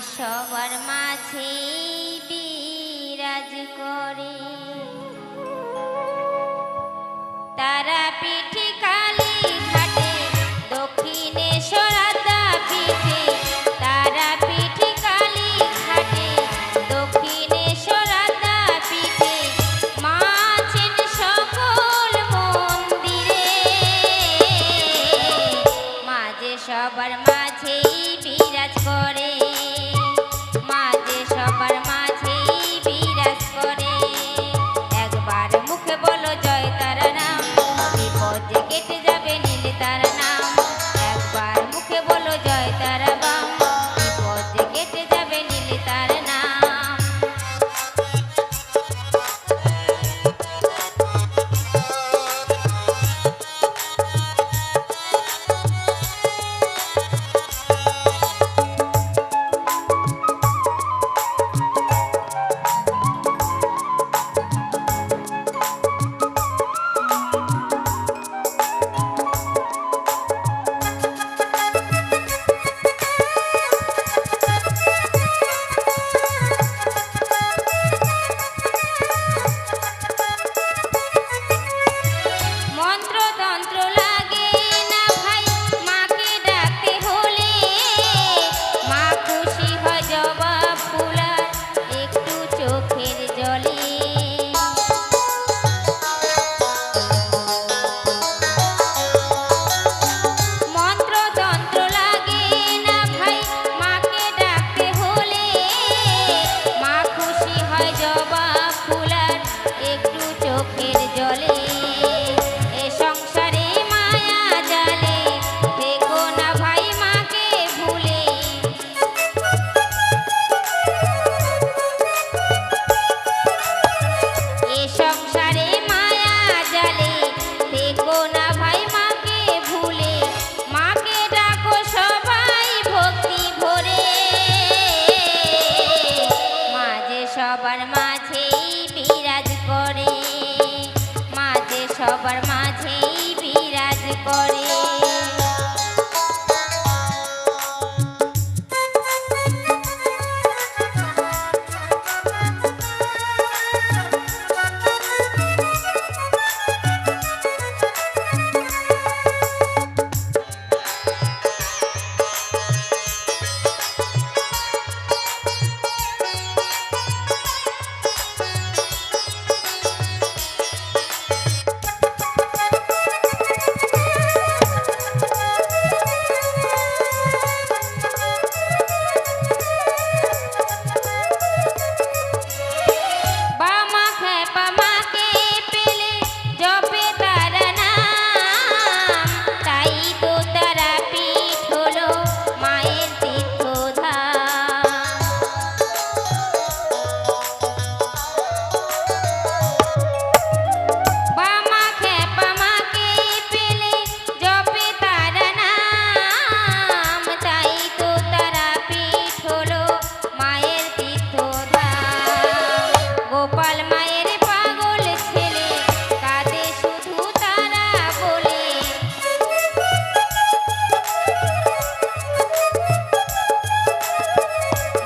সবার মাঝে বিরাজ করে। তারা পিঠি কালি ঘাটে দক্ষিণেশ্বর পিঠে তারা পিঠি কালি ঘাটে দক্ষিণেশ্বর পিঠে মাছেন সকল মন্দিরে। মাঝে সবার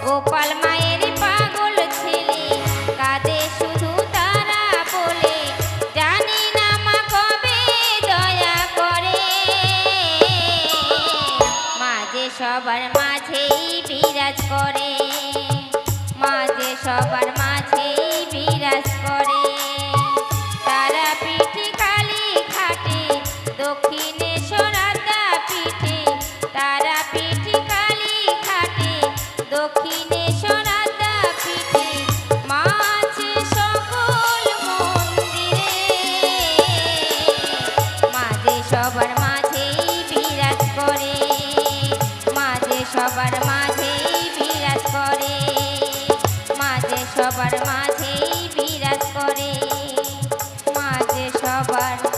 গোপাল বলে জানি দয়া করে। মাঝে সবার মাঝেই বিরাজ করে মাঝে সবার মাঝে সবার মাঝেই বিরাজ করে মাঝে সবার মাঝেই করে মাঝে সবার মাঝেই করে মাঝে সবার